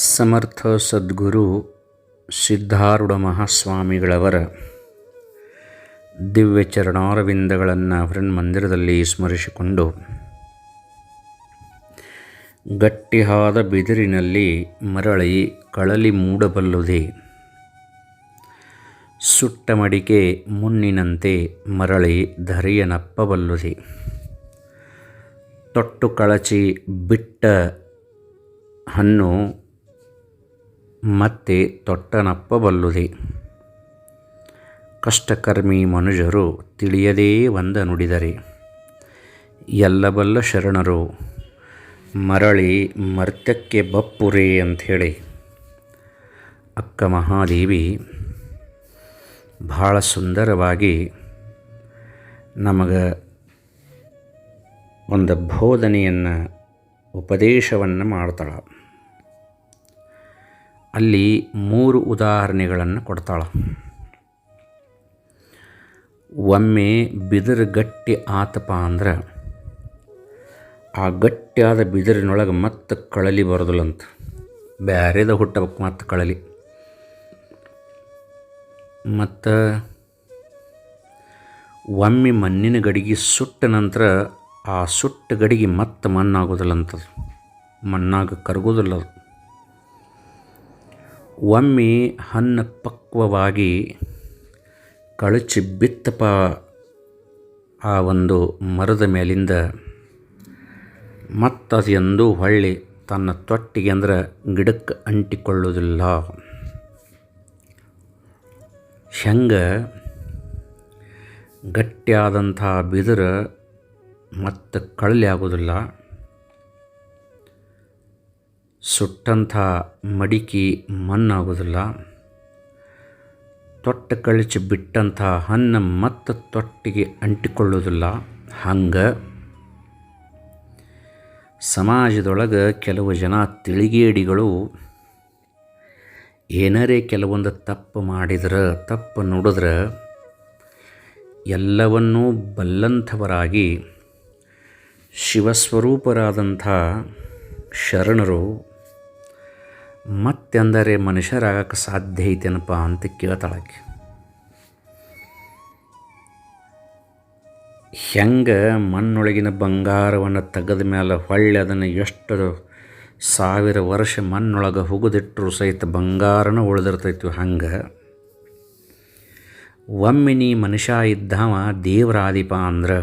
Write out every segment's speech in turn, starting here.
ಸಮರ್ಥ ಸದ್ಗುರು ಸಿದ್ಧಾರೂಢ ಮಹಾಸ್ವಾಮಿಗಳವರ ದಿವ್ಯ ಚರಣಾರವಿಂದಗಳನ್ನು ಮಂದಿರದಲ್ಲಿ ಸ್ಮರಿಸಿಕೊಂಡು ಗಟ್ಟಿಯಾದ ಬಿದಿರಿನಲ್ಲಿ ಮರಳಿ ಕಳಲಿ ಮೂಡಬಲ್ಲುದೆ. ಸುಟ್ಟ ಮಡಿಕೆ ಮುನ್ನಿನಂತೆ ಮರಳಿ ಧರಿಯನಪ್ಪಬಲ್ಲುದೆ ತೊಟ್ಟು ಕಳಚಿ ಬಿಟ್ಟ ಹಣ್ಣು ಮತ್ತೆ ತೊಟ್ಟನಪ್ಪಬಲ್ಲುದೆ ಕಷ್ಟಕರ್ಮಿ ಮನುಜರು ತಿಳಿಯದೇ ಒಂದ ನುಡಿದರೆ. ಎಲ್ಲಬಲ್ಲ ಶರಣರು, ಮರಳಿ ಮರ್ತ್ಯಕ್ಕೆ ಬಪ್ಪುರೆ ಅಂಥೇಳಿ. ಅಕ್ಕ ಮಹಾದೇವಿ, ಭಾಳ ಸುಂದರವಾಗಿ ನಮಗೆ ಒಂದು ಬೋಧನೆಯನ್ನು, ಉಪದೇಶವನ್ನು ಮಾಡ್ತಾಳೆ. ಅಲ್ಲಿ ಮೂರು ಉದಾಹರಣೆಗಳನ್ನು ಕೊಡ್ತಾಳೆ. ಒಮ್ಮೆ ಬಿದಿರು ಗಟ್ಟಿ ಆತಪ ಅಂದ್ರೆ, ಆ ಗಟ್ಟಿಯಾದ ಬಿದಿರಿನೊಳಗೆ ಮತ್ತೆ ಕಳಲಿ ಬರೋದಿಲ್ಲಂತ. ಬ್ಯಾರೇದ ಹುಟ್ಟಬೇಕು ಮತ್ತೆ ಕಳಲಿ. ಮತ್ತು ಒಮ್ಮೆ ಮಣ್ಣಿನ ಗಡಿಗೆ ಸುಟ್ಟ ನಂತರ ಆ ಸುಟ್ಟ ಗಡಿಗೆ ಮತ್ತೆ ಮಣ್ಣಾಗೋದಿಲ್ಲಂತದು. ಮಣ್ಣಾಗ ಕರಗೋದಿಲ್ಲ ಅದು ಒಮ್ಮೆ ಹಣ್ಣು ಪಕ್ವವಾಗಿ ಕಳಚಿ ಬಿತ್ತಪ್ಪ ಆ ಒಂದು ಮರದ ಮೇಲಿಂದ ಮತ್ತದು ಎಂದೂ ಹೊಳ್ಳಿ ತನ್ನ ತೊಟ್ಟಿಗೆ ಅಂದ್ರೆ ಗಿಡಕ್ಕೆ ಅಂಟಿಕೊಳ್ಳುವುದಿಲ್ಲ. ಹೆಂಗೆ ಗಟ್ಟಿಯಾದಂಥ ಬಿದಿರು ಮತ್ತು ಕಳಲಿ ಆಗೋದಿಲ್ಲ ಸುಟ್ಟಂಥ ಮಡಿಕೆ ಮಣ್ಣಾಗೋದಿಲ್ಲ. ತೊಟ್ಟ ಕಳಚಿ ಬಿಟ್ಟಂಥ ಹಣ್ಣು ಮತ್ತು ತೊಟ್ಟಿಗೆ ಅಂಟಿಕೊಳ್ಳೋದಿಲ್ಲ. ಹಂಗೆ ಸಮಾಜದೊಳಗೆ ಕೆಲವು ಜನ ತಿಳಿಗೇಡಿಗಳು, ಏನರೇ ಕೆಲವೊಂದು ತಪ್ಪು ಮಾಡಿದ್ರೆ, ತಪ್ಪು ನೋಡಿದ್ರೆ, ಎಲ್ಲವನ್ನೂ ಬಲ್ಲಂಥವರಾಗಿ ಶಿವಸ್ವರೂಪರಾದಂಥ ಶರಣರು ಮತ್ತೆಂದರೆ ಮನುಷ್ಯರಾಗಕ್ಕೆ ಸಾಧ್ಯ ಐತೇನಪ್ಪ ಅಂತ ಕೇಳ್ತಾಳಕ್ಕೆ ಹೆಂಗೆ ಮಣ್ಣೊಳಗಿನ ಬಂಗಾರವನ್ನು ತೆಗೆದ ಮೇಲೆ ಹೊಳ್ಳಿ ಅದನ್ನು ಎಷ್ಟು ಸಾವಿರ ವರ್ಷ ಮಣ್ಣೊಳಗೆ ಹುಗುದಿಟ್ಟರು ಸಹಿತ ಬಂಗಾರನ ಉಳಿದಿರ್ತೈತಿ ಹಂಗೆ. ಒಮ್ಮೆ ನೀ ಮನುಷ್ಯ ಇದ್ದಾವ ದೇವರಾದಿಪ ಅಂದ್ರೆ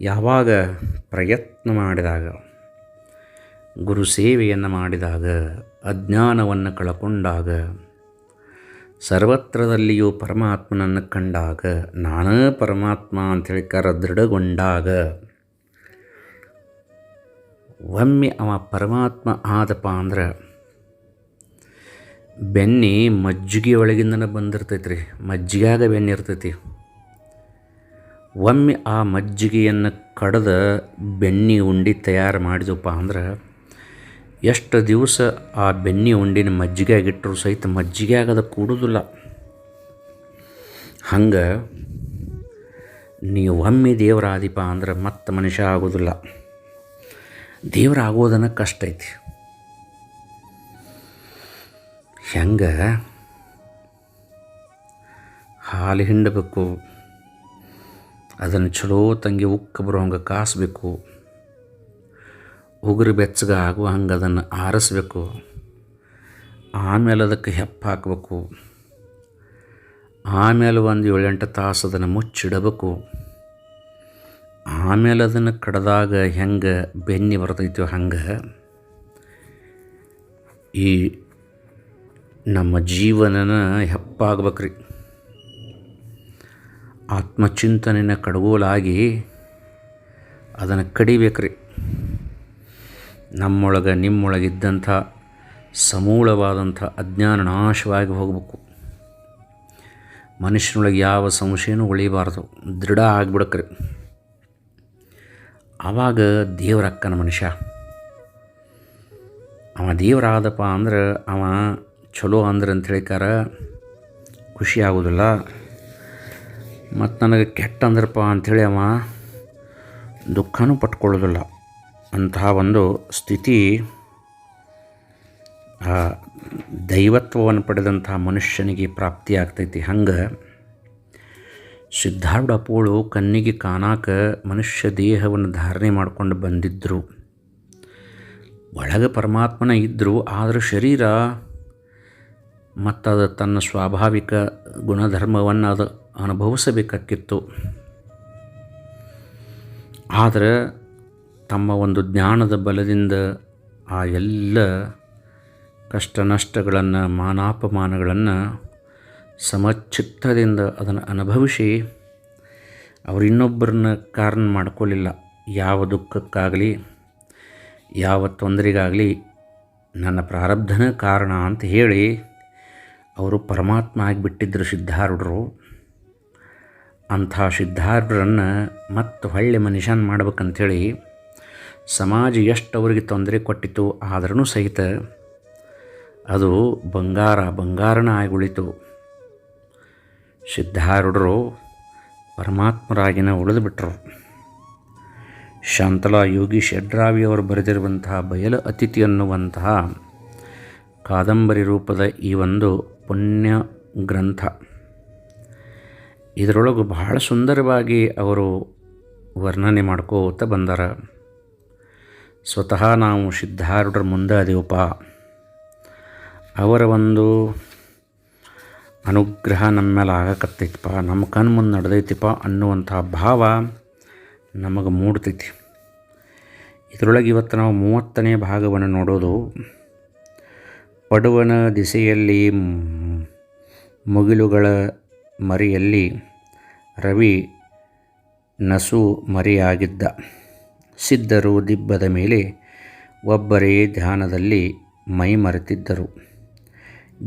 ಯಾವಾಗ ಪ್ರಯತ್ನ ಮಾಡಿದಾಗ, ಗುರು ಸೇವೆಯನ್ನು ಮಾಡಿದಾಗ ಅಜ್ಞಾನವನ್ನು ಕಳಕೊಂಡಾಗ, ಸರ್ವತ್ರದಲ್ಲಿಯೂ ಪರಮಾತ್ಮನನ್ನು ಕಂಡಾಗ, ನಾನೇ ಪರಮಾತ್ಮ ಅಂಥೇಳಿ ಕರ ದೃಢಗೊಂಡಾಗ, ಒಮ್ಮೆ ಅವ ಪರಮಾತ್ಮ ಆದಪ್ಪ ಅಂದ್ರೆ ಬೆನ್ನಿ ಮಜ್ಜಿಗೆ ಒಳಗಿಂದನೇ ಬಂದಿರ್ತೈತೆ ರೀ ಮಜ್ಜಿಗೆಯಾಗ ಬೆನ್ನಿ ಇರ್ತೈತಿ. ಒಮ್ಮೆ ಆ ಮಜ್ಜಿಗೆಯನ್ನು ಕಡ್ದ ಬೆನ್ನಿ ಉಂಡೆ ತಯಾರು ಮಾಡಿದಪ್ಪ ಅಂದ್ರೆ ಎಷ್ಟು ದಿವಸ ಆ ಬೆನ್ನಿ ಉಂಡಿನ ಮಜ್ಜಿಗೆಯಾಗಿಟ್ಟರು ಸಹಿತ ಮಜ್ಜಿಗೆ ಆಗದ ಕೂಡುದಿಲ್ಲ. ಹಂಗೆ ನೀವು ಒಮ್ಮೆ ದೇವರಾದಿಪ ಅಂದ್ರೆ ಮತ್ತೆ ಮನುಷ್ಯ ಆಗೋದಿಲ್ಲ. ದೇವ್ರ ಆಗೋದನ್ನು ಕಷ್ಟ ಐತಿ. ಹೆಂಗೆ? ಹಾಲು ಹಿಂಡಬೇಕು, ಅದನ್ನು ಚಲೋ ತಂಗಿ ಉಕ್ಕ ಬರೋ ಹಂಗೆ ಕಾಸಬೇಕು. ಉಗುರು ಬೆಚ್ಚಗೆ ಆಗುವ ಹಂಗೆ ಅದನ್ನು ಆರಿಸ್ಬೇಕು. ಆಮೇಲೆ ಅದಕ್ಕೆ ಹೆಪ್ಪ ಹಾಕಬೇಕು. ಆಮೇಲೆ ಒಂದು ಏಳೆಂಟು ತಾಸು ಅದನ್ನು ಮುಚ್ಚಿಡಬೇಕು. ಆಮೇಲೆ ಅದನ್ನು ಕಡ್ದಾಗ ಹೆಂಗೆ ಬೆನ್ನಿ ಬರ್ತೈತೋ ಹಂಗೆ ಈ ನಮ್ಮ ಜೀವನನ ಹೆಪ್ಪಾಗ್ಬೇಕ್ರಿ ಆತ್ಮಚಿಂತನೆಯ ಕಡಗೋಲಾಗಿ ಅದನ್ನು ಕಡಿಬೇಕ್ರಿ. ನಮ್ಮೊಳಗೆ, ನಿಮ್ಮೊಳಗಿದ್ದಂಥ ಸಮೂಲವಾದಂಥ ಅಜ್ಞಾನ ನಾಶವಾಗಿ ಹೋಗಬೇಕು. ಮನುಷ್ಯನೊಳಗೆ ಯಾವ ಸಂಶಯನೂ ಉಳಿಬಾರ್ದು ದೃಢ ಆಗ್ಬಿಡಕ್ರಿ. ಆವಾಗ ದೇವರಕ್ಕನ ಮನುಷ್ಯ. ಅವ ದೇವರಾದಪ್ಪ ಅಂದ್ರೆ ಅವ ಚಲೋ ಅಂದ್ರೆ ಅಂತ ಹೇಳಿಕಾರ ಖುಷಿ ಆಗೋದಿಲ್ಲ. ಮತ್ತು ನನಗೆ ಕೆಟ್ಟ ಅಂದ್ರಪ್ಪ ಅಂಥೇಳಿ ಅವ ದುಃಖನೂ ಪಟ್ಕೊಳ್ಳೋದಿಲ್ಲ. ಅಂತಹ ಒಂದು ಸ್ಥಿತಿ, ಆ, ದೈವತ್ವವನ್ನು ಪಡೆದಂಥ ಮನುಷ್ಯನಿಗೆ ಪ್ರಾಪ್ತಿಯಾಗ್ತೈತಿ ಹಂಗೆ ಸಿದ್ಧಾರೂಢ ಅಪ್ಪೋಳು ಕಣ್ಣಿಗೆ ಕಾಣಾಕ ಮನುಷ್ಯ ದೇಹವನ್ನು ಧಾರಣೆ ಮಾಡಿಕೊಂಡು ಬಂದಿದ್ದರು ಒಳಗೆ ಪರಮಾತ್ಮನ ಇದ್ದರು ಆದರೆ ಶರೀರ ಮತ್ತದು ತನ್ನ ಸ್ವಾಭಾವಿಕ ಗುಣಧರ್ಮವನ್ನು ಅದು ಅನುಭವಿಸಬೇಕಾಗಿತ್ತು. ಆದರೆ ತಮ್ಮ ಒಂದು ಜ್ಞಾನದ ಬಲದಿಂದ ಆ ಎಲ್ಲ ಕಷ್ಟ ನಷ್ಟಗಳನ್ನು, ಮಾನಾಪಮಾನಗಳನ್ನು ಸಮಚಿತ್ತದಿಂದ ಅದನ್ನು ಅನುಭವಿಸಿ ಅವರು ಇನ್ನೊಬ್ಬರನ್ನ ಕಾರಣ ಮಾಡ್ಕೊಳ್ಳಿಲ್ಲ ಯಾವ ದುಃಖಕ್ಕಾಗಲಿ, ಯಾವ ತೊಂದರೆಗಾಗಲಿ ನನ್ನ ಪ್ರಾರಬ್ಧನ ಕಾರಣ ಅಂತ ಹೇಳಿ ಅವರು ಪರಮಾತ್ಮ ಆಗಿಬಿಟ್ಟಿದ್ದರು ಸಿದ್ಧಾರೂಢರು. ಅಂಥ ಸಿದ್ಧಾರ್ಢರನ್ನು ಮತ್ತು ಹೊಳ್ಳಿ ಮನುಷ್ಯನ ಮಾಡ್ಬೇಕಂಥೇಳಿ ಸಮಾಜ ಎಷ್ಟು ಅವರಿಗೆ ತೊಂದರೆ ಕೊಟ್ಟಿತು ಆದ್ರೂ ಸಹಿತ ಅದು ಬಂಗಾರ ಬಂಗಾರನ ಆಗುಳಿತು ಸಿದ್ಧಾರೂಢರು ಪರಮಾತ್ಮರಾಗಿನ ಉಳಿದು ಬಿಟ್ಟರು ಶಾಂತಲಾ ಯೋಗಿ ಶೆಡ್ರಾವಿಯವರು ಬರೆದಿರುವಂತಹ ಬಯಲು ಅತಿಥಿ ಅನ್ನುವಂತಹ ಕಾದಂಬರಿ ರೂಪದ ಈ ಒಂದು ಪುಣ್ಯ ಗ್ರಂಥ. ಇದರೊಳಗೆ ಬಹಳ ಸುಂದರವಾಗಿ ಅವರು ವರ್ಣನೆ ಮಾಡ್ಕೋತ ಬಂದಾರ. ಸ್ವತಃ ನಾವು ಸಿದ್ಧಾರೂಢರ ಮುಂದೆ ಅದೇವಪ್ಪ? ಅವರ ಒಂದು ಅನುಗ್ರಹ ನಮ್ಮ ಮೇಲೆ ಆಗಕತ್ತೈತಿಪ್ಪ. ನಮ್ಮ ಕಣ್ಣು ಮುಂದೆ ನಡೆದೈತಿಪ್ಪ ಅನ್ನುವಂಥ ಭಾವ ನಮಗೆ ಮೂಡ್ತೈತಿ. ಇದರೊಳಗೆ ಇವತ್ತು ನಾವು ಮೂವತ್ತನೇ ಭಾಗವನ್ನು ನೋಡೋದು. ಪಡುವನ ದಿಸೆಯಲ್ಲಿ, ಮುಗಿಲುಗಳ ಮರಿಯಲ್ಲಿ ರವಿ ನಸು ಮರಿಯಾಗಿದ್ದ. ಸಿದ್ಧರು ದಿಬ್ಬದ ಮೇಲೆ ಒಬ್ಬರೇ ಧ್ಯಾನದಲ್ಲಿ ಮೈಮರೆತಿದ್ದರು.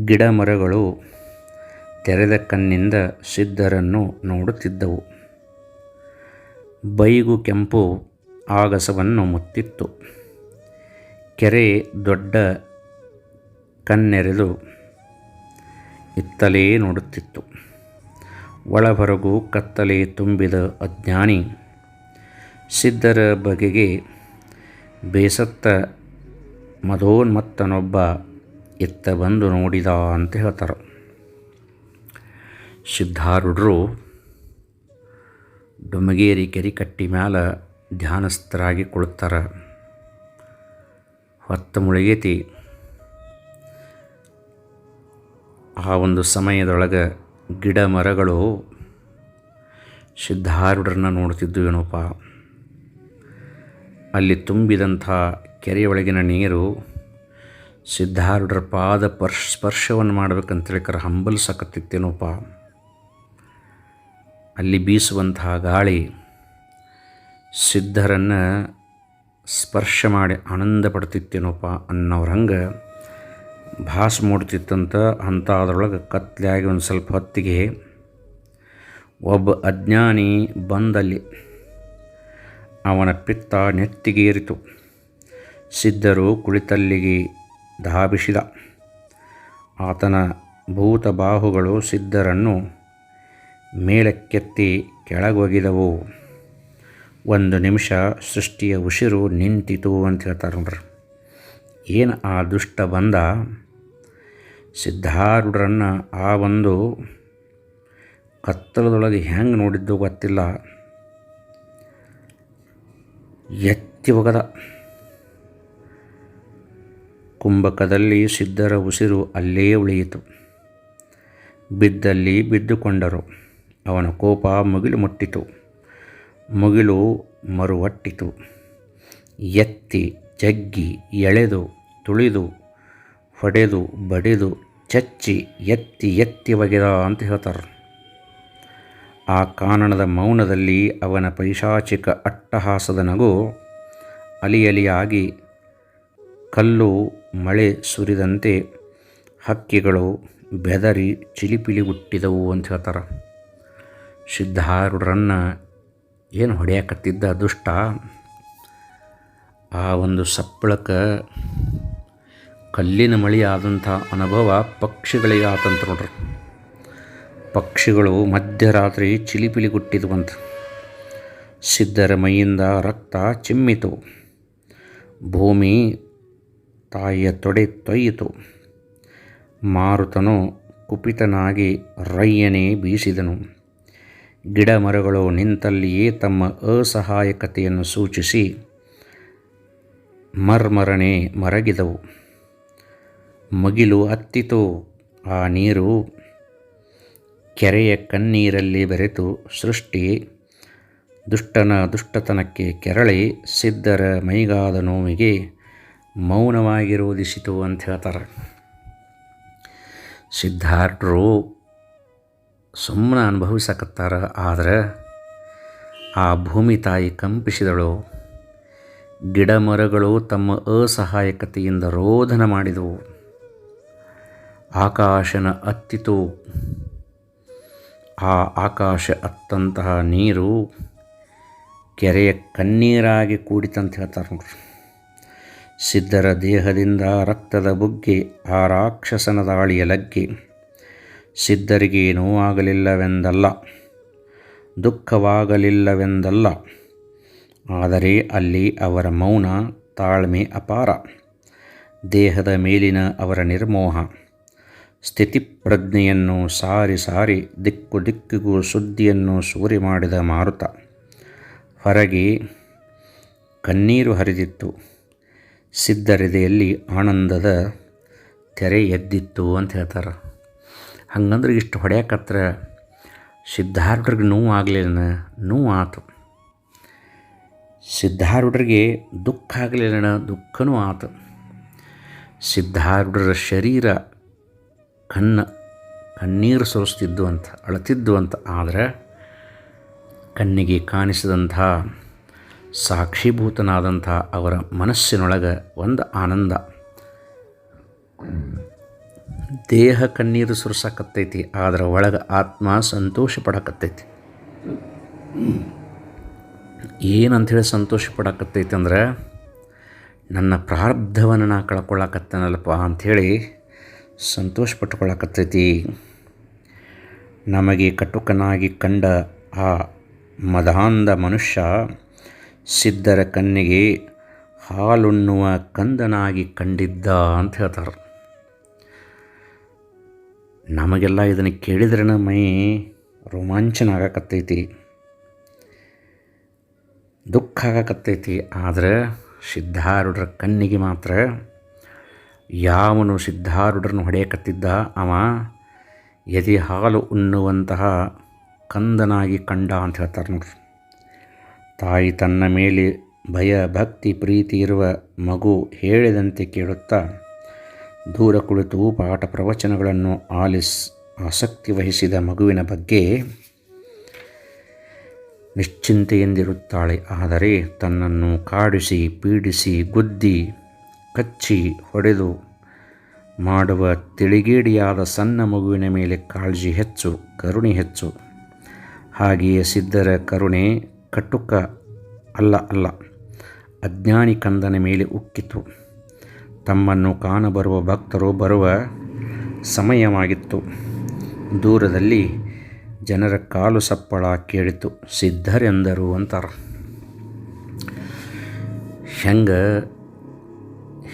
ಗಿಡ ಮರಗಳು ತೆರೆದ ಕಣ್ಣಿಂದ ಸಿದ್ಧರನ್ನು ನೋಡುತ್ತಿದ್ದವು. ಬೈಗು ಕೆಂಪು ಆಗಸವನ್ನು ಮುತ್ತಿತ್ತು. ಕೆರೆ ದೊಡ್ಡ ಕಣ್ಣೆರೆದು ಇತ್ತಲೇ ನೋಡುತ್ತಿತ್ತು. ಒಳಹೊರಗು ಕತ್ತಲೆ ತುಂಬಿದ ಅಜ್ಞಾನಿ ಸಿದ್ಧರ ಬಗೆಗೆ ಬೇಸತ್ತ ಮಧೋನ್ಮತ್ತನೊಬ್ಬ ಎತ್ತ ಬಂದು ನೋಡಿದ ಅಂತ ಹೇಳ್ತಾರೆ. ಸಿದ್ಧಾರೂಢರು ಡುಮಗೇರಿ ಕೆರಿಕಟ್ಟಿ ಮ್ಯಾಲ ಧ್ಯಾನಸ್ಥರಾಗಿ ಕುಳಿತಾರ. ಹೊತ್ತ ಮುಳುಗೇತಿ. ಆ ಒಂದು ಸಮಯದೊಳಗೆ ಗಿಡ ಮರಗಳು ಸಿದ್ಧಾರೂಢರನ್ನ ನೋಡ್ತಿದ್ದು ಏನೋಪ್ಪ ಅಲ್ಲಿ ತುಂಬಿದಂಥ ಕೆರೆಯೊಳಗಿನ ನೀರು ಸಿದ್ಧಾರೂಢರ ಪಾದ ಪರ್ಶ್ ಸ್ಪರ್ಶವನ್ನು ಮಾಡ್ಬೇಕಂತೇಳಿಕರ ಹಂಬಲಿಸಕತ್ತಿತ್ತೇನೋಪ ಅಲ್ಲಿ ಬೀಸುವಂತಹ ಗಾಳಿ ಸಿದ್ಧರನ್ನು ಸ್ಪರ್ಶ ಮಾಡಿ ಆನಂದ ಪಡ್ತಿತ್ತೇನೋಪ ಅನ್ನೋರ ಹಂಗೆ ಭಾಸ ಮೂಡ್ತಿತ್ತಂತ ಅಂಥ ಅದರೊಳಗೆ ಕತ್ಲೆಯಾಗಿ ಒಂದು ಸ್ವಲ್ಪ ಹೊತ್ತಿಗೆ ಒಬ್ಬ ಅಜ್ಞಾನಿ ಬಂದಲ್ಲಿ ಅವನ ಪಿತ್ತ ನೆತ್ತಿಗೇರಿತು. ಸಿದ್ಧರು ಕುಳಿತಲ್ಲಿಗೆ ಧಾವಿಸಿದ. ಆತನ ಭೂತ ಬಾಹುಗಳು ಸಿದ್ಧರನ್ನು ಮೇಲಕ್ಕೆತ್ತಿ ಕೆಳಗೊಗಿದವು. ಒಂದು ನಿಮಿಷ ಸೃಷ್ಟಿಯ ಉಸಿರು ನಿಂತಿತು ಅಂತ ಹೇಳ್ತಾರೆ ನೋಡ್ರಿ. ಏನು ಆ ದುಷ್ಟ ಬಂದ? ಸಿದ್ಧಾರೂಢರನ್ನು ಆ ಒಂದು ಕತ್ತಲದೊಳಗೆ ಹೆಂಗೆ ನೋಡಿದ್ದು ಗೊತ್ತಿಲ್ಲ. ಎತ್ತಿ ಒಗದ ಕುಂಭಕದಲ್ಲಿ ಸಿದ್ಧರ ಉಸಿರು ಅಲ್ಲೇ ಉಳಿಯಿತು. ಬಿದ್ದಲ್ಲಿ ಬಿದ್ದುಕೊಂಡರು. ಅವನ ಕೋಪ ಮುಗಿಲು ಮುಟ್ಟಿತು. ಮುಗಿಲು ಮರುವಟ್ಟಿತು. ಎತ್ತಿ, ಜಗ್ಗಿ, ಎಳೆದು, ತುಳಿದು, ಹೊಡೆದು, ಬಡಿದು, ಚಚ್ಚಿ, ಎತ್ತಿ ಎತ್ತಿ ಒಗೆದ ಅಂತ ಹೇಳ್ತಾರೆ. ಆ ಕಾನನದ ಮೌನದಲ್ಲಿ ಅವನ ಪೈಶಾಚಿಕ ಅಟ್ಟಹಾಸದ ನಗು ಅಲಿಯಲಿಯಾಗಿ ಕಲ್ಲು ಮಳೆ ಸುರಿದಂತೆ ಹಕ್ಕಿಗಳು ಬೆದರಿ ಚಿಲಿಪಿಲಿ ಹುಟ್ಟಿದವು ಅಂತ ಹೇಳ್ತಾರೆ. ಸಿದ್ಧಾರೂಢರನ್ನು ಏನು ಹೊಡೆಯಕತ್ತಿದ್ದ ದುಷ್ಟ? ಆ ಒಂದು ಸಪ್ಪಳಕ್ಕೆ ಕಲ್ಲಿನ ಮಳೆಯಾದಂಥ ಅನುಭವ ಪಕ್ಷಿಗಳಿಗೆ ಆತಂತ ನೋಡ್ರಿ. ಪಕ್ಷಿಗಳು ಮಧ್ಯರಾತ್ರಿ ಚಿಲಿಪಿಲಿ ಗುಟ್ಟಿದ್ವಂತ ಸಿದ್ಧರ ಮೈಯಿಂದ ರಕ್ತ ಚಿಮ್ಮಿತು. ಭೂಮಿ ತಾಯಿಯ ತೊಡೆ ತೊಯ್ಯಿತು. ಮಾರುತನು ಕುಪಿತನಾಗಿ ರಯ್ಯನೆ ಬೀಸಿದನು. ಗಿಡ ಮರಗಳು ನಿಂತಲ್ಲಿಯೇ ತಮ್ಮ ಅಸಹಾಯಕತೆಯನ್ನು ಸೂಚಿಸಿ ಮರ್ಮರನೆ ಮರಗಿದವು. ಮಗಿಲು ಅತ್ತಿತು, ಆ ನೀರು ಕೆರೆಯ ಕಣ್ಣೀರಲ್ಲಿ ಬೆರೆತು ಸೃಷ್ಟಿ, ದುಷ್ಟನ ದುಷ್ಟತನಕ್ಕೆ ಕೆರಳಿ ಸಿದ್ಧರ ಮೈಗಾದ ನೋವಿಗೆ ಮೌನವಾಗಿರೋದಿಸಿತು ಅಂತ ಹೇಳ್ತಾರೆ. ಸಿದ್ಧಾರ್ಥರು ಸುಮ್ಮನೆ ಅನುಭವಿಸಕತ್ತಾರ, ಆದರೆ ಆ ಭೂಮಿ ತಾಯಿ ಕಂಪಿಸಿದಳು. ಗಿಡ ಮರಗಳು ತಮ್ಮ ಅಸಹಾಯಕತೆಯಿಂದ ರೋಧನ ಮಾಡಿದವು. ಆಕಾಶನ ಅತ್ತಿತು. ಆ ಆಕಾಶ ಅತ್ತಂತಹ ನೀರು ಕೆರೆಯ ಕಣ್ಣೀರಾಗಿ ಕೂಡಿತಂತ ಹೇಳ್ತಾರೆ ನೋಡ್ರಿ. ಸಿದ್ಧರ ದೇಹದಿಂದ ರಕ್ತದ ಬುಗ್ಗೆ ಆ ರಾಕ್ಷಸನ ದಾಳಿಯ ಲಗ್ಗೆ. ಸಿದ್ಧರಿಗೆ ನೋವಾಗಲಿಲ್ಲವೆಂದಲ್ಲ, ದುಃಖವಾಗಲಿಲ್ಲವೆಂದಲ್ಲ, ಆದರೆ ಅಲ್ಲಿ ಅವರ ಮೌನ ತಾಳ್ಮೆ ಅಪಾರ. ದೇಹದ ಮೇಲಿನ ಅವರ ನಿರ್ಮೋಹ. ಸ್ಥಿತಿಪ್ರಜ್ಞೆಯನ್ನು ಸಾರಿ ಸಾರಿ ದಿಕ್ಕು ದಿಕ್ಕಿಗೂ ಸುದ್ದಿಯನ್ನು ಸೂರಿ ಮಾಡಿದ ಮಾರುತ. ಹೊರಗೆ ಕಣ್ಣೀರು ಹರಿದಿತ್ತು. ಸಿದ್ಧರಿದೆಯಲ್ಲಿ ಆನಂದದ ತೆರೆ ಎದ್ದಿತ್ತು ಅಂತ ಹೇಳ್ತಾರೆ. ಹಂಗಂದ್ರೆ ಇಷ್ಟು ಹೊಡ್ಯಾಕತ್ರ ಸಿದ್ಧಾರ್ಢರಿಗೆ ನೋವು ಆಗಲಿಲ್ಲ ನೋವು ಆತು. ಸಿದ್ಧಾರುಡರಿಗೆ ದುಃಖ ಆಗಲಿಲ್ಲ ದುಃಖನೂ ಆತು. ಸಿದ್ಧಾರ್ಢರ ಶರೀರ ಕಣ್ಣ, ಕಣ್ಣೀರು ಸುರಿಸ್ತಿದ್ದು ಅಂತ, ಅಳತಿದ್ದು ಅಂತ. ಆದರೆ ಕಣ್ಣಿಗೆ ಕಾಣಿಸಿದಂಥ, ಸಾಕ್ಷಿಭೂತನಾದಂಥ ಅವರ ಮನಸ್ಸಿನೊಳಗೆ ಒಂದು ಆನಂದ. ದೇಹ ಕಣ್ಣೀರು ಸುರಿಸಕತ್ತೈತಿ, ಆದ್ರೆ ಒಳಗೆ ಆತ್ಮ ಸಂತೋಷ ಪಡಕತ್ತೈತಿ ಏನಂಥೇಳಿ ಸಂತೋಷ ಪಡಕತ್ತೈತಿ ಅಂದ್ರೆ ನನ್ನ ಪ್ರಾರಬ್ಧವನ್ನು ನಾ ಕಳ್ಕೊಳ್ಳಾಕತ್ತೇನಲ್ಲಪ್ಪ ಅಂಥೇಳಿ ಸಂತೋಷ ಪಟ್ಕೊಳಕತ್ತೈತಿ ನಮಗೆ ಕಟುಕನಾಗಿ ಕಂಡ ಆ ಮದಾಂಧ ಮನುಷ್ಯ ಸಿದ್ಧರ ಕಣ್ಣಿಗೆ ಹಾಲುಣ್ಣುವ ಕಂದನಾಗಿ ಕಂಡಿದ್ದ ಅಂತ ಹೇಳ್ತಾರೆ. ನಮಗೆಲ್ಲ ಇದನ್ನು ಕೇಳಿದ್ರೆ ಮೈ ರೋಮಾಂಚನ ಆಗಕತ್ತೈತಿ. ದುಃಖ ಆಗಕತ್ತೈತಿ. ಆದರೆ ಸಿದ್ಧಾರೂಢರ ಕಣ್ಣಿಗೆ ಮಾತ್ರ ಯಾವನು ಸಿದ್ಧಾರೂಢರನ್ನು ಹೊಡೆಯಕತ್ತಿದ್ದ? ಅವ ಎದೆ ಹಾಲು ಉಣ್ಣುವಂತಹ ಕಂದನಾಗಿ ಕಂಡ ಅಂತ ಹೇಳ್ತಾರೆ ನೋಡ್ರಿ. ತಾಯಿ ತನ್ನ ಮೇಲೆ ಭಯ, ಭಕ್ತಿ, ಪ್ರೀತಿ ಇರುವ ಮಗು ಹೇಳಿದಂತೆ ಕೇಳುತ್ತಾ, ದೂರ ಕುಳಿತು ಪಾಠ ಪ್ರವಚನಗಳನ್ನು ಆಲಿಸ್ ಆಸಕ್ತಿ ವಹಿಸಿದ ಮಗುವಿನ ಬಗ್ಗೆ ನಿಶ್ಚಿಂತೆಯಿಂದಿರುತ್ತಾಳೆ. ಆದರೆ ತನ್ನನ್ನು ಕಾಡಿಸಿ, ಪೀಡಿಸಿ, ಗುದ್ದಿ ಕಚ್ಚಿ ಹೊಡೆದು ಮಾಡುವ ತಿಳಿಗೇಡಿಯಾದ ಸಣ್ಣ ಮಗುವಿನ ಮೇಲೆ ಕಾಳಜಿ ಹೆಚ್ಚು, ಕರುಣೆ ಹೆಚ್ಚು. ಹಾಗೆಯೇ ಸಿದ್ಧರ ಕರುಣೆ ಕಟುಕ ಅಲ್ಲ ಅಲ್ಲ, ಅಜ್ಞಾನಿ ಕಂದನ ಮೇಲೆ ಉಕ್ಕಿತು. ತಮ್ಮನ್ನು ಕಾಣಬರುವ ಭಕ್ತರು ಬರುವ ಸಮಯವಾಗಿತ್ತು. ದೂರದಲ್ಲಿ ಜನರ ಕಾಲು ಸಪ್ಪಳ ಕೇಳಿತು. ಸಿದ್ಧರೆಂದರು ಅಂತಾರೆ. ಹೆಂಗೆ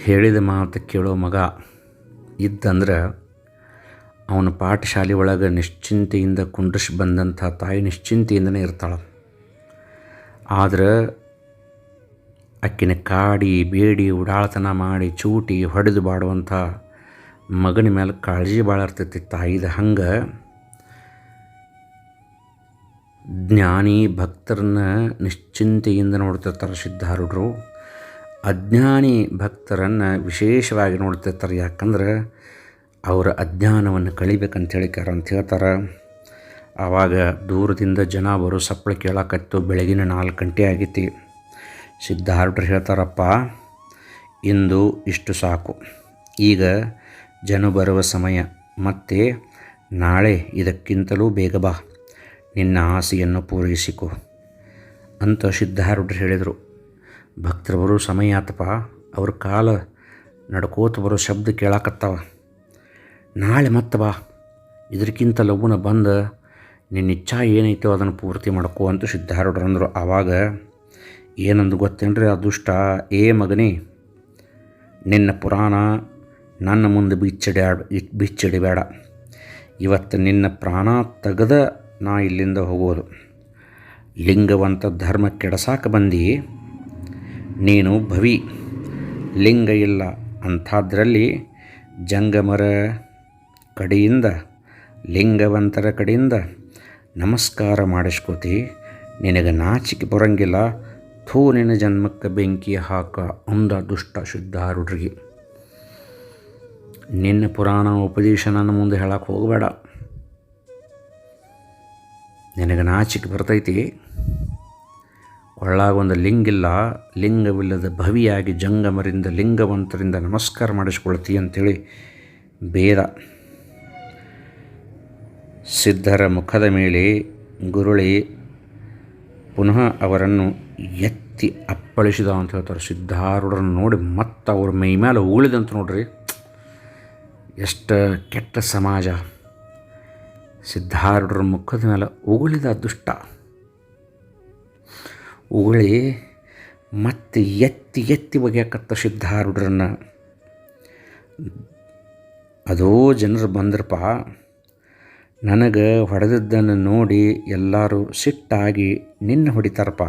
ಹೇಳಿದ ಮಾತು ಕೇಳೋ ಮಗ ಇದ್ದಂದ್ರೆ ಅವನ ಪಾಠಶಾಲೆ ಒಳಗೆ ನಿಶ್ಚಿಂತೆಯಿಂದ ಕುಂಡ್ರಿಸಿ ಬಂದಂಥ ತಾಯಿ ನಿಶ್ಚಿಂತೆಯಿಂದನೇ ಇರ್ತಾಳೆ. ಆದ್ರೆ ಅಕ್ಕಿನ ಕಾಡಿ, ಬೇಡಿ, ಉಡಾಳ್ತನ ಮಾಡಿ, ಚೂಟಿ ಹೊಡೆದು ಬಾಡುವಂಥ ಮಗನ ಮೇಲೆ ಕಾಳಜಿ ಭಾಳ ಇರ್ತೈತಿ ತಾಯಿದ ಹಂಗೆ ಜ್ಞಾನಿ ಭಕ್ತರನ್ನ ನಿಶ್ಚಿಂತೆಯಿಂದ ನೋಡ್ತಿರ್ತಾರೆ ಸಿದ್ಧಾರೂಢರು. ಅಜ್ಞಾನಿ ಭಕ್ತರನ್ನು ವಿಶೇಷವಾಗಿ ನೋಡ್ತಿರ್ತಾರೆ. ಯಾಕಂದ್ರೆ ಅವರ ಅಜ್ಞಾನವನ್ನು ಕಳಿಬೇಕಂತೇಳಿ ಅಂತ ಹೇಳ್ತಾರೆ. ಆವಾಗ ದೂರದಿಂದ ಜನ ಬರೋ ಸಪ್ಪಳ ಕೇಳಕತ್ತು ಬೆಳಗಿನ ನಾಲ್ಕು ಗಂಟೆ ಆಗೈತಿ ಸಿದ್ಧಾರ್ಢರು ಹೇಳ್ತಾರಪ್ಪ, ಇಂದು ಇಷ್ಟು ಸಾಕು. ಈಗ ಜನ ಬರುವ ಸಮಯ. ಮತ್ತೆ ನಾಳೆ ಇದಕ್ಕಿಂತಲೂ ಬೇಗ ಬಾ. ನಿನ್ನ ಆಸೆಯನ್ನು ಪೂರೈಸಿಕೊ. ಅಂತ ಸಿದ್ಧಾರೂಢರು ಹೇಳಿದರು. ಭಕ್ತರು ಬರೋ ಸಮಯ ಆತಪ್ಪ. ಅವ್ರ ಕಾಲ ನಡ್ಕೋತ ಬರೋ ಶಬ್ದ ಕೇಳಾಕತ್ತಾವ. ನಾಳೆ ಮತ್ತೆ ಬಾ. ಇದಕ್ಕಿಂತ ಲಘುನ ಬಂದು ನಿನ್ನ ಇಚ್ಛಾ ಏನೈತೋ ಅದನ್ನು ಪೂರ್ತಿ ಮಾಡ್ಕೋ ಅಂತ ಸಿದ್ಧಾರೂಢರಂದರು. ಆವಾಗ ಏನಂದು ಗೊತ್ತೇನ್ರಿ ಆ ದುಷ್ಟ? ಏ ಮಗನೇ, ನಿನ್ನ ಪುರಾಣ ನನ್ನ ಮುಂದೆ ಬಿಚ್ಚಿಡ್ಯಾಡ ಬಿಚ್ಚಿಡಿಬೇಡ. ಇವತ್ತು ನಿನ್ನ ಪ್ರಾಣ ತೆಗೆದ ನಾ ಇಲ್ಲಿಂದ ಹೋಗೋದು. ಲಿಂಗವಂತ ಧರ್ಮ ಕೆಡಸಾಕ ಬಂದು ನೀನು ಭವಿ. ಲಿಂಗ ಇಲ್ಲ ಅಂಥದ್ರಲ್ಲಿ ಜಂಗಮರ ಕಡೆಯಿಂದ, ಲಿಂಗವಂತರ ಕಡೆಯಿಂದ ನಮಸ್ಕಾರ ಮಾಡಿಸ್ಕೋತಿ. ನಿನಗೆ ನಾಚಿಕೆ ಬರಂಗಿಲ್ಲ. ಥೂ ನಿನ್ನ ಜನ್ಮಕ್ಕೆ ಬೆಂಕಿ ಹಾಕ ಅಂದ ದುಷ್ಟ ಶುದ್ಧಾರುಡ್ರಿಗೆ ನಿನ್ನ ಪುರಾಣ ಉಪದೇಶ ನನ್ನ ಮುಂದೆ ಹೇಳಕ್ಕೆ ಹೋಗಬೇಡ. ನಿನಗೆ ನಾಚಿಕೆ ಬರ್ತೈತಿ. ಒಳ್ಳಾಗ ಒಂದು ಲಿಂಗಿಲ್ಲ, ಲಿಂಗವಿಲ್ಲದ ಭವಿಯಾಗಿ ಜಂಗಮರಿಂದ, ಲಿಂಗವಂತರಿಂದ ನಮಸ್ಕಾರ ಮಾಡಿಸ್ಕೊಳ್ತಿ ಅಂಥೇಳಿ ಬೇದ ಸಿದ್ಧರ ಮುಖದ ಮೇಲೆ ಗುರುಳಿ ಪುನಃ ಅವರನ್ನು ಎತ್ತಿ ಅಪ್ಪಳಿಸಿದ ಅಂತ ಹೇಳ್ತಾರೆ. ಸಿದ್ಧಾರೂಢರನ್ನು ನೋಡಿ ಮತ್ತೆ ಅವ್ರ ಮೈ ಮೇಲೆ ಉಳಿದಂತ ನೋಡ್ರಿ. ಎಷ್ಟು ಕೆಟ್ಟ ಸಮಾಜ. ಸಿದ್ಧಾರೂಢರ ಮುಖದ ಮೇಲೆ ಉಗುಳಿದ ದುಷ್ಟ. ಉಗುಳಿ ಮತ್ತೆ ಎತ್ತಿ ಎತ್ತಿ ಬಗೆಯಕತ್ತ ಸಿದ್ಧಾರೂಢರನ್ನು. ಅದೋ ಜನರು ಬಂದ್ರಪ್ಪ ನನಗೆ ಹೊಡೆದದ್ದನ್ನು ನೋಡಿ ಎಲ್ಲರೂ ಸಿಟ್ಟಾಗಿ ನಿನ್ನ ಹೊಡಿತಾರಪ್ಪ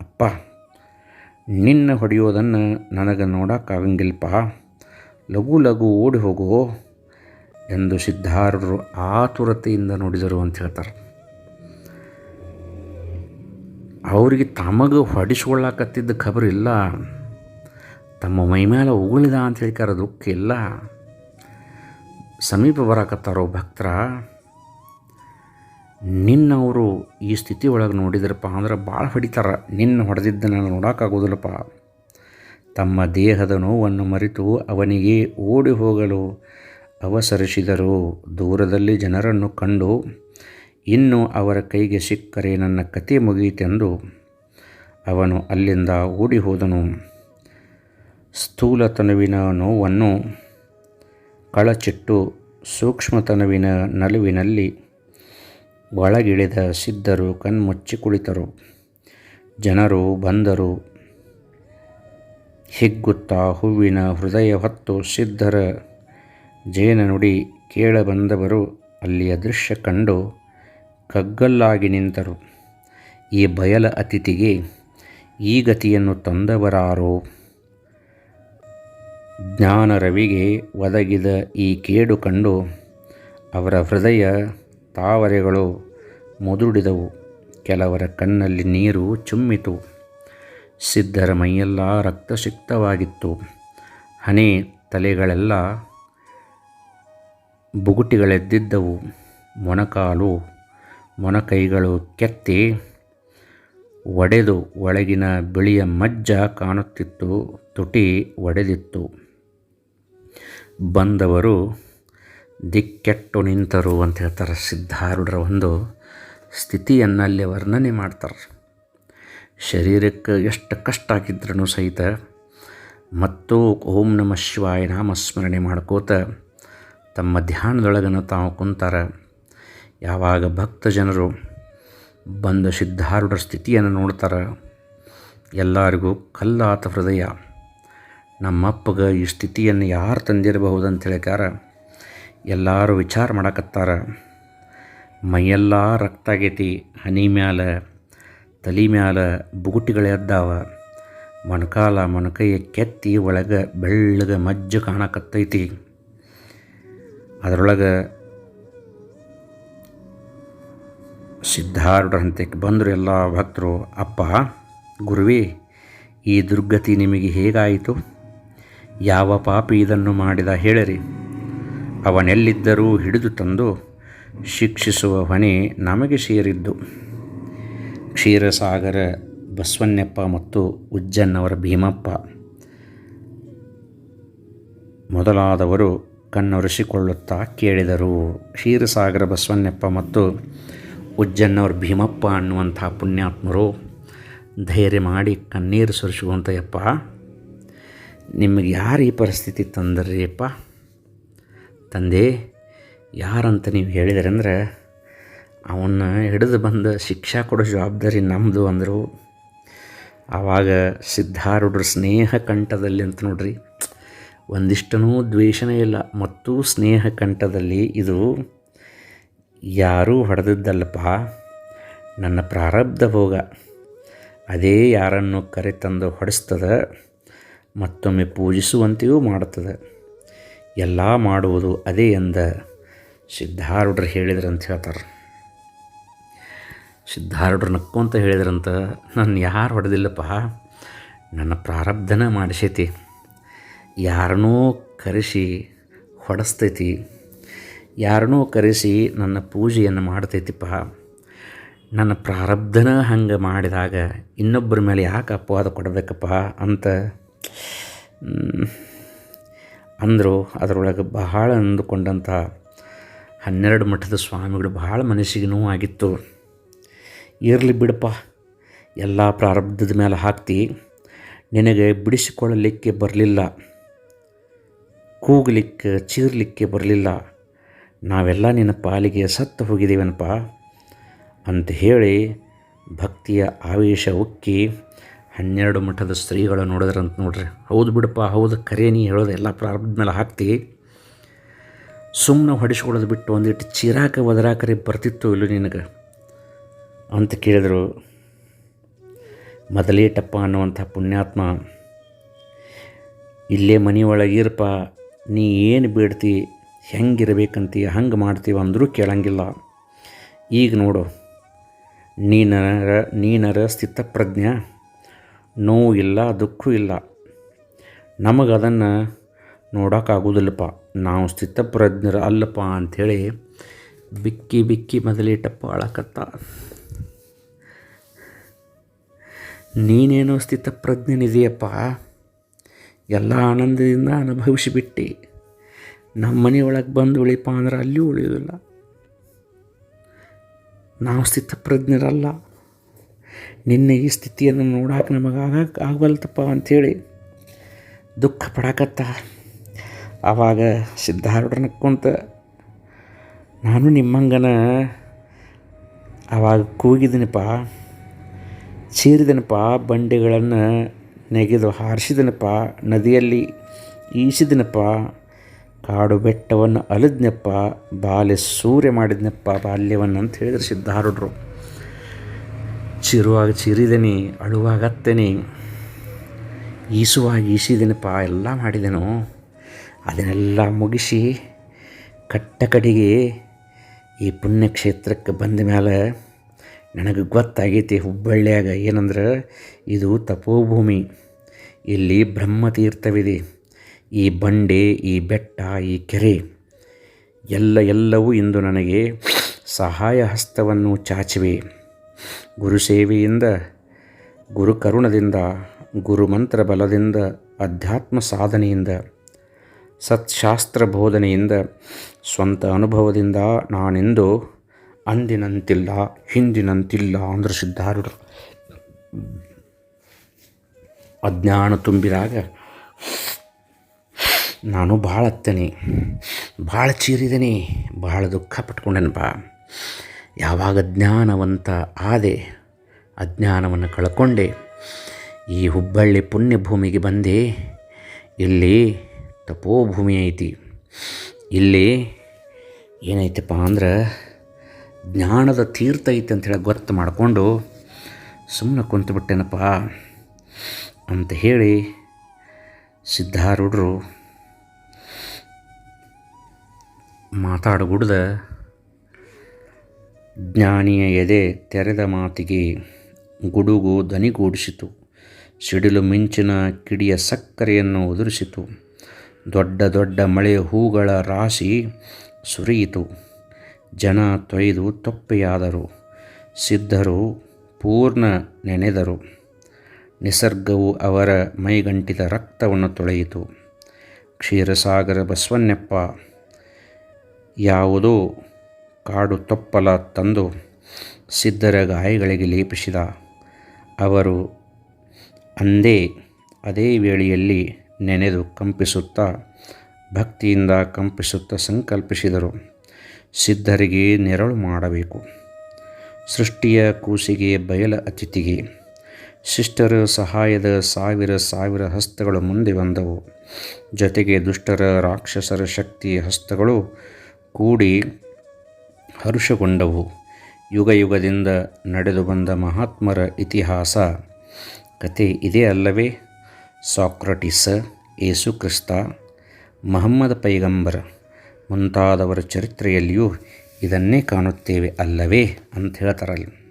ಅಪ್ಪ, ನಿನ್ನ ಹೊಡೆಯೋದನ್ನು ನನಗೆ ನೋಡೋಕ್ಕಾಗಂಗಿಲ್ಲಪ್ಪ ಲಘು ಲಘು ಓಡಿ ಹೋಗು ಎಂದು ಸಿದ್ಧಾರೂಢರು ಆತುರತೆಯಿಂದ ನೋಡಿದರು ಅಂತ ಹೇಳ್ತಾರೆ. ಅವರಿಗೆ ತಮಗೆ ಹೊಡಿಸ್ಕೊಳ್ಳಾಕತ್ತಿದ್ದ ಇಲ್ಲ. ತಮ್ಮ ಮೈ ಮೇಲೆ ಉಗುಳಿದ ಅಂತ ಹೇಳ್ಕಾರ ದುಃಖ ಇಲ್ಲ. ಸಮೀಪ ಬರಾಕತ್ತಾರೋ ಭಕ್ತರ. ನಿನ್ನವರು ಈ ಸ್ಥಿತಿ ಒಳಗೆ ನೋಡಿದ್ರಪ್ಪ ಅಂದ್ರೆ ಭಾಳ ಹೊಡಿತಾರ. ನಿನ್ನ ಹೊಡೆದಿದ್ದನ್ನು ನೋಡೋಕ್ಕಾಗೋದಿಲ್ಲಪ್ಪ ತಮ್ಮ ದೇಹದ ನೋವನ್ನು ಮರೆತು ಅವನಿಗೆ ಓಡಿ ಹೋಗಲು ಅವಸರಿಸಿದರು. ದೂರದಲ್ಲಿ ಜನರನ್ನು ಕಂಡು ಇನ್ನು ಅವರ ಕೈಗೆ ಸಿಕ್ಕರೆ ನನ್ನ ಕತೆ ಮುಗಿಯಿತೆಂದು ಅವನು ಅಲ್ಲಿಂದ ಓಡಿ ಹೋದನು ಸ್ಥೂಲತನವಿನ ನೋವನ್ನು ಕಳಚಿಟ್ಟು ಸೂಕ್ಷ್ಮತನವಿನ ನಲುವಿನಲ್ಲಿ ಒಳಗಿಳಿದ ಸಿದ್ಧರು ಕಣ್ಮುಚ್ಚಿ ಕುಳಿತರು. ಜನರು ಬಂದರು. ಹಿಗ್ಗುತ್ತಾ ಹೂವಿನ ಹೃದಯ ಹೊತ್ತು ಸಿದ್ಧರ ಜೇನ ನುಡಿ ಕೇಳಬಂದವರು ಅಲ್ಲಿಯ ದೃಶ್ಯ ಕಂಡು ಕಗ್ಗಲ್ಲಾಗಿ ನಿಂತರು. ಈ ಬಯಲ ಅತಿಥಿಗೆ ಈ ಗತಿಯನ್ನು ತಂದವರಾರೋ? ಜ್ಞಾನರವಿಗೆ ಒದಗಿದ ಈ ಕೇಡು ಕಂಡು ಅವರ ಹೃದಯ ತಾವರೆಗಳು ಮುದುಡಿದವು. ಕೆಲವರ ಕಣ್ಣಲ್ಲಿ ನೀರು ಚುಮ್ಮಿತು. ಸಿದ್ಧರ ಮೈಯೆಲ್ಲ ರಕ್ತಸಿಕ್ತವಾಗಿತ್ತು. ಹಣೆ ತಲೆಗಳೆಲ್ಲ ಬುಗುಟಿಗಳೆದ್ದಿದ್ದವು. ಮೊಣಕಾಲು ಮೊಣಕೈಗಳು ಕೆತ್ತಿ ಒಡೆದು ಒಳಗಿನ ಬಿಳಿಯ ಮಜ್ಜ ಕಾಣುತ್ತಿತ್ತು, ತುಟಿ ಒಡೆದಿತ್ತು. ಬಂದವರು ದಿಕ್ಕೆಟ್ಟು ನಿಂತರು ಅಂತ ಹೇಳ್ತಾರೆ ಸಿದ್ಧಾರೂಢರ ಒಂದು ಸ್ಥಿತಿಯನ್ನಲ್ಲಿ ವರ್ಣನೆ ಮಾಡ್ತಾರೆ. ಶರೀರಕ್ಕೆ ಎಷ್ಟು ಕಷ್ಟ ಆಗಿದ್ರೂ ಸಹಿತ ಮತ್ತು ಓಂ ನಮ ಶಿವಾಯ ನಾಮಸ್ಮರಣೆ ಮಾಡ್ಕೋತ ತಮ್ಮ ಧ್ಯಾನದೊಳಗನ್ನು ತಾವು ಕುಂತಾರೆ. ಯಾವಾಗ ಭಕ್ತ ಜನರು ಬಂದ ಸಿದ್ಧಾರೂಢರ ಸ್ಥಿತಿಯನ್ನು ನೋಡ್ತಾರೆ, ಎಲ್ಲರಿಗೂ ಕಲ್ಲಾತ ಹೃದಯ. ನಮ್ಮಪ್ಪಗೆ ಈ ಸ್ಥಿತಿಯನ್ನು ಯಾರು ತಂದಿರಬಹುದು ಅಂತ ಹೇಳ್ಕಾರ ಎಲ್ಲರೂ ವಿಚಾರ ಮಾಡಕತ್ತಾರ. ಮೈಯೆಲ್ಲ ರಕ್ತ ಆಗೈತಿ, ಹನಿ ಮ್ಯಾಲ, ತಲೆ ಮ್ಯಾಲ ಬುಗುಟಿಗಳು ಎದ್ದಾವ ಮೊಣಕಾಲ ಮೊಣಕೈಯ ಕೆತ್ತಿ ಒಳಗೆ ಬೆಳ್ಳಗೆ ಮಜ್ಜು ಕಾಣಕತ್ತೈತಿ. ಅದರೊಳಗೆ ಸಿದ್ಧಾರೂಢರ ಹಂತಕ್ಕೆ ಬಂದರು ಎಲ್ಲ ಭಕ್ತರು, ಅಪ್ಪ, ಗುರುವೇ, ಈ ದುರ್ಗತಿ ನಿಮಗೆ ಹೇಗಾಯಿತು? ಯಾವ ಪಾಪಿ ಇದನ್ನು ಮಾಡಿದ ಹೇಳಿರಿ. ಅವನೆಲ್ಲಿದ್ದರೂ ಹಿಡಿದು ತಂದು ಶಿಕ್ಷಿಸುವ ಹೊಣೆ ನಮಗೆ ಸೇರಿದ್ದು. ಕ್ಷೀರಸಾಗರ, ಬಸವಣ್ಣಪ್ಪ ಮತ್ತು ಉಜ್ಜನ್ನವರ ಭೀಮಪ್ಪ ಮೊದಲಾದವರು ಕಣ್ಣೊರೆಸಿಕೊಳ್ಳುತ್ತಾ ಕೇಳಿದರು. ಕ್ಷೀರಸಾಗರ, ಬಸವಣ್ಣಪ್ಪ ಮತ್ತು ಉಜ್ಜನ್ನವ್ರ ಭೀಮಪ್ಪ ಅನ್ನುವಂಥ ಪುಣ್ಯಾತ್ಮರು ಧೈರ್ಯ ಮಾಡಿ ಕಣ್ಣೀರು ಸುರಿಸುವಂತೆಯಪ್ಪ ನಿಮಗೆ ಯಾರು ಈ ಪರಿಸ್ಥಿತಿ ತಂದ್ರಿ ಅಪ್ಪ? ತಂದೆ, ಯಾರಂತ ನೀವು ಹೇಳಿದ್ರಿ ಅಂದ್ರೆ ಅವನ್ನ ಹಿಡಿದು ಬಂದ ಶಿಕ್ಷಾ ಕೊಡೋ ಜವಾಬ್ದಾರಿ ನಮ್ಮದು ಅಂದರು. ಆವಾಗ ಸಿದ್ಧಾರೂಢರ ಸ್ನೇಹ ಕಂಠದಲ್ಲಿ ಅಂತ ನೋಡ್ರಿ, ಒಂದಿಷ್ಟನೂ ದ್ವೇಷನೇ ಇಲ್ಲ, ಮತ್ತು ಸ್ನೇಹ ಕಂಠದಲ್ಲಿ ಇದು ಯಾರೂ ಹೊಡೆದಿದ್ದಲ್ಲಪ್ಪ. ನನ್ನ ಪ್ರಾರಬ್ಧ ಭೋಗ. ಅದೇ ಯಾರನ್ನು ಕರೆತಂದು ಹೊಡೆಸ್ತದೆ, ಮತ್ತೊಮ್ಮೆ ಪೂಜಿಸುವಂತೆಯೂ ಮಾಡುತ್ತದೆ. ಎಲ್ಲ ಮಾಡುವುದು ಅದೇ ಎಂದ ಸಿದ್ಧಾರೂಢರು ಹೇಳಿದ್ರು ಅಂತ ಹೇಳ್ತಾರೆ. ಸಿದ್ಧಾರೂಢರು ನಕ್ಕೊಂತ ಹೇಳಿದ್ರಂತ ನನ್ನ ಯಾರು ಹೊಡೆದಿಲ್ಲಪ್ಪ? ನನ್ನ ಪ್ರಾರಬ್ಧನ ಮಾಡಿಸೈತಿ. ಯಾರನ್ನೂ ಕರೆಸಿ ಹೊಡೆಸ್ತೈತಿ. ಯಾರನ್ನೂ ಕರೆಸಿ ನನ್ನ ಪೂಜೆಯನ್ನು ಮಾಡ್ತೈತಿಪ್ಪ. ನನ್ನ ಪ್ರಾರಬ್ಧನ ಹಂಗೆ ಮಾಡಿದಾಗ ಇನ್ನೊಬ್ಬರ ಮೇಲೆ ಯಾಕೆ ಅಪವಾದ ಕೊಡಬೇಕಪ್ಪ ಅಂತ ಅಂದರು ಅದರೊಳಗೆ ಬಹಳ ಅಂದುಕೊಂಡಂಥ ಹನ್ನೆರಡು ಮಠದ ಸ್ವಾಮಿಗಳು ಬಹಳ ಮನಸ್ಸಿಗೆ ನೋವಾಗಿತ್ತು. ಇರಲಿ ಬಿಡಪ್ಪ, ಎಲ್ಲ ಪ್ರಾರಬ್ಧದ ಮೇಲೆ ಹಾಕ್ತಿ, ನಿನಗೆ ಬಿಡಿಸಿಕೊಳ್ಳಲಿಕ್ಕೆ ಬರಲಿಲ್ಲ, ಕೂಗಲಿಕ್ಕೆ, ಚೀರಲಿಕ್ಕೆ ಬರಲಿಲ್ಲ. ನಾವೆಲ್ಲ ನಿನ್ನ ಪಾಲಿಗೆ ಸತ್ತು ಹೋಗಿದ್ದೀವನಪ್ಪ ಅಂತ ಹೇಳಿ ಭಕ್ತಿಯ ಆವೇಶ ಉಕ್ಕಿ ಹನ್ನೆರಡು ಮಠದ ಸ್ತ್ರೀಗಳು ನೋಡಿದ್ರಂತ ನೋಡ್ರಿ. ಹೌದು ಬಿಡಪ್ಪ, ಹೌದು, ಕರೆ ನೀ ಹೇಳೋದು ಎಲ್ಲ ಪ್ರಾರಂಭದ ಮೇಲೆ ಹಾಕ್ತಿ. ಸುಮ್ಮನೆ ಹೊಡಿಸ್ಕೊಳ್ಳೋದು ಬಿಟ್ಟು ಒಂದಿಟ್ಟು ಚಿರಾಕ ಒದರಾಕರಿ ಬರ್ತಿತ್ತು ಇಲ್ಲ ನಿನಗೆ ಅಂತ ಕೇಳಿದರು. ಮೊದಲೇಟಪ್ಪ ಅನ್ನುವಂಥ ಪುಣ್ಯಾತ್ಮ, ಇಲ್ಲೇ ಮನೆಯೊಳಗಿರಪ್ಪ ನೀ ಏನು ಬೇಡ್ತಿ? ಹೆಂಗಿರ್ಬೇಕಂತಿ ಹಂಗೆ ಮಾಡ್ತೀವಿ ಅಂದರೂ ಕೇಳಂಗಿಲ್ಲ. ಈಗ ನೋಡು, ನೀನರ ನೀನರ ಸ್ಥಿತಪ್ರಜ್ಞ, ನೋವು ಇಲ್ಲ, ದುಃಖ ಇಲ್ಲ. ನಮಗೆ ಅದನ್ನು ನೋಡೋಕ್ಕಾಗೋದಿಲ್ಲಪ್ಪ. ನಾವು ಸ್ಥಿತಪ್ರಜ್ಞರ ಅಲ್ಲಪ್ಪ ಅಂಥೇಳಿ ಬಿಕ್ಕಿ ಬಿಕ್ಕಿ ಮೊದಲಿಟ್ಟಪ್ಪ ಅಳಕತ್ತ. ನೀನೇನೋ ಸ್ಥಿತಪ್ರಜ್ಞನಿದೆಯಪ್ಪ. ಎಲ್ಲ ಆನಂದದಿಂದ ಅನುಭವಿಸಿಬಿಟ್ಟು. ನಮ್ಮ ಮನೆಯೊಳಗೆ ಬಂದು ಉಳಿಪ ಅಂದ್ರೆ ಅಲ್ಲಿಯೂ ಉಳಿಯೋದಿಲ್ಲ. ನಾವು ಸ್ಥಿತಪ್ರಜ್ಞರಲ್ಲ. ನಿನ್ನೆ ಈ ಸ್ಥಿತಿಯನ್ನು ನೋಡಕ್ಕೆ ನಮಗೆ ಆಗಕ್ಕೆ ಆಗಬಲ್ತಪ್ಪ ಅಂಥೇಳಿ ದುಃಖ ಪಡಕತ್ತ. ಆವಾಗ ಕುಂತ ನಾನು ನಿಮ್ಮಂಗನ ಆವಾಗ ಕೂಗಿದನಪ್ಪ, ಚೀರಿದನಪ್ಪ, ಬಂಡೆಗಳನ್ನು ನೆಗೆದು ಹಾರಿಸಿದನಪ್ಪ, ನದಿಯಲ್ಲಿ ಈಸಿದನಪ್ಪ ಕಾಡು ಬೆಟ್ಟವನ್ನು ಅಲಿದ್ನಪ್ಪ ಬಾಲ್ಯ ಸೂರ್ಯ ಮಾಡಿದ್ನಪ್ಪ ಬಾಲ್ಯವನ್ನು ಅಂತ ಹೇಳಿದ್ರು ಸಿದ್ಧಾರುಡ್ರು ಚಿರುವಾಗ ಚಿರಿದನಿ, ಅಳುವಾಗತ್ತೇನೆ, ಈಸುವಾಗ ಈಸಿದೆನಪ್ಪ ಎಲ್ಲ ಮಾಡಿದೆನು. ಅದನ್ನೆಲ್ಲ ಮುಗಿಸಿ ಕಟ್ಟ ಕಡೆಗೆ ಈ ಪುಣ್ಯಕ್ಷೇತ್ರಕ್ಕೆ ಬಂದ ಮೇಲೆ ನನಗೆ ಗೊತ್ತಾಗೈತಿ ಹುಬ್ಬಳ್ಳಿಯಾಗ ಏನಂದ್ರೆ ಇದು ತಪೋಭೂಮಿ. ಇಲ್ಲಿ ಬ್ರಹ್ಮತೀರ್ಥವಿದೆ. ಈ ಬಂಡೆ, ಈ ಬೆಟ್ಟ, ಈ ಕೆರೆ ಎಲ್ಲ ಎಲ್ಲವೂ ಇಂದು ನನಗೆ ಸಹಾಯ ಹಸ್ತವನ್ನು ಚಾಚಿವೆ. ಗುರು ಸೇವೆಯಿಂದ, ಗುರು ಕರುಣದಿಂದ ಗುರುಮಂತ್ರ ಬಲದಿಂದ, ಅಧ್ಯಾತ್ಮ ಸಾಧನೆಯಿಂದ, ಸತ್ಶಾಸ್ತ್ರ ಬೋಧನೆಯಿಂದ, ಸ್ವಂತ ಅನುಭವದಿಂದ ನಾನೆಂದು ಅಂದಿನಂತಿಲ್ಲ, ಹಿಂದಿನಂತಿಲ್ಲ ಅಂದ್ರೆ ಸಿದ್ಧಾರೂಢರು ಅಜ್ಞಾನ ತುಂಬಿದಾಗ ನಾನು ಭಾಳ ಅತ್ತೇನೆ ಭಾಳ ಚೀರಿದೇನೆ, ಭಾಳ ದುಃಖ ಪಟ್ಕೊಂಡೆನಪ್ಪ ಯಾವಾಗ ಜ್ಞಾನವಂತ ಆದೆ, ಅಜ್ಞಾನವನ್ನು ಕಳ್ಕೊಂಡೆ, ಈ ಹುಬ್ಬಳ್ಳಿ ಪುಣ್ಯಭೂಮಿಗೆ ಬಂದೆ, ಇಲ್ಲಿ ತಪೋಭೂಮಿ ಐತಿ. ಇಲ್ಲಿ ಏನೈತಪ್ಪ ಅಂದ್ರೆ ಜ್ಞಾನದ ತೀರ್ಥ ಐತೆ ಹೇಳಿ ಗೊತ್ತು ಮಾಡಿಕೊಂಡು ಸುಮ್ಮನೆ ಕುಂತುಬಿಟ್ಟೆನಪ್ಪ ಅಂತ ಹೇಳಿ ಸಿದ್ಧಾರೂಢರು ಮಾತಾಡಗುಡ್ದ ಜ್ಞಾನಿಯ ಎದೆ ತೆರೆದ ಮಾತಿಗೆ ಗುಡುಗು ದನಿಗೂಡಿಸಿತು ಸಿಡಿಲು ಮಿಂಚಿನ ಕಿಡಿಯ ಸಕ್ಕರೆಯನ್ನು ಉದುರಿಸಿತು. ದೊಡ್ಡ ದೊಡ್ಡ ಮಳೆ ಹೂಗಳ ರಾಶಿ ಸುರಿಯಿತು. ಜನ ತೊಯ್ದು ತೊಪ್ಪೆಯಾದರು. ಸಿದ್ಧರು ಪೂರ್ಣ ನೆನೆದರು. ನಿಸರ್ಗವು ಅವರ ಮೈಗಂಟಿದ ರಕ್ತವನ್ನು ತೊಳೆಯಿತು. ಕ್ಷೀರಸಾಗರ ಬಸವಣ್ಣಪ್ಪ ಯಾವುದೋ ಕಾಡು ತೊಪ್ಪಲ ತಂದು ಸಿದ್ಧರ ಗಾಯಗಳಿಗೆ ಲೇಪಿಸಿದ. ಅವರು ಅಂದೇ ಅದೇ ವೇಳೆಯಲ್ಲಿ ನೆನೆದು ಕಂಪಿಸುತ್ತಾ ಭಕ್ತಿಯಿಂದ ಕಂಪಿಸುತ್ತಾ ಸಂಕಲ್ಪಿಸಿದರು. ಸಿದ್ಧರಿಗೆ ನೆರಳು ಮಾಡಬೇಕು. ಸೃಷ್ಟಿಯ ಕೂಸಿಗೆ ಬಯಲ ಅತಿಥಿಗೆ. ಶಿಷ್ಟರ ಸಹಾಯದ ಸಾವಿರ ಸಾವಿರ ಹಸ್ತಗಳು ಮುಂದೆ ಬಂದವು. ಜೊತೆಗೆ ದುಷ್ಟರ ರಾಕ್ಷಸರ ಶಕ್ತಿ ಹಸ್ತಗಳು ಕೂಡಿ ಹರುಷಗೊಂಡವು. ಯುಗ ಯುಗದಿಂದ ನಡೆದು ಬಂದ ಮಹಾತ್ಮರ ಇತಿಹಾಸ ಕತೆ ಇದೇ ಅಲ್ಲವೇ? ಸಾಕ್ರಟಿಸ ಏಸು ಕ್ರಿಸ್ತ ಮಹಮ್ಮದ್ ಪೈಗಂಬರ್ ಮುಂತಾದವರ ಚರಿತ್ರೆಯಲ್ಲಿಯೂ ಇದನ್ನೇ ಕಾಣುತ್ತೇವೆ ಅಲ್ಲವೇ ಅಂತ ಹೇಳ್ತಾರಲ್ಲಿ.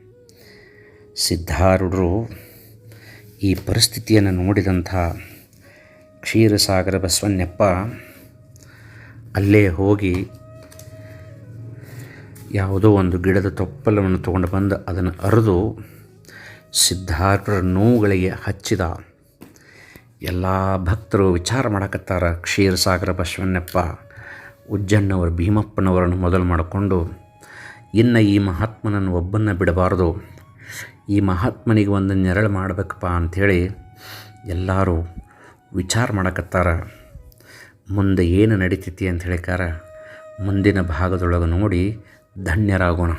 ಸಿದ್ಧಾರೂಢರು ಈ ಪರಿಸ್ಥಿತಿಯನ್ನು ನೋಡಿದಂಥ ಕ್ಷೀರಸಾಗರ ಬಸವಣ್ಣಪ್ಪ ಅಲ್ಲೇ ಹೋಗಿ ಯಾವುದೋ ಒಂದು ಗಿಡದ ತೊಪ್ಪಲವನ್ನು ತಗೊಂಡು ಬಂದು ಅದನ್ನು ಅರೆದು ಸಿದ್ಧಾರ್ಥರ ನೋವುಗಳಿಗೆ ಹಚ್ಚಿದ. ಎಲ್ಲ ಭಕ್ತರು ವಿಚಾರ ಮಾಡಕತ್ತಾರ, ಕ್ಷೀರಸಾಗರ ಬಸವಣ್ಣಪ್ಪ ಉಜ್ಜಣ್ಣವರ, ಭೀಮಪ್ಪನವರನ್ನು ಮೊದಲು ಮಾಡಿಕೊಂಡು, ಇನ್ನು ಈ ಮಹಾತ್ಮನನ್ನು ಒಬ್ಬನ್ನು ಬಿಡಬಾರ್ದು. ಈ ಮಹಾತ್ಮನಿಗೆ ಒಂದು ನೆರಳು ಮಾಡಬೇಕಪ್ಪ ಅಂಥೇಳಿ ಎಲ್ಲರೂ ವಿಚಾರ ಮಾಡಕತ್ತಾರ. ಮುಂದೆ ಏನು ನಡೀತೈತಿ ಅಂತ ಹೇಳಿಕಾರ ಮುಂದಿನ ಭಾಗದೊಳಗೆ ನೋಡಿ ಧನ್ಯರಾಗೋಣ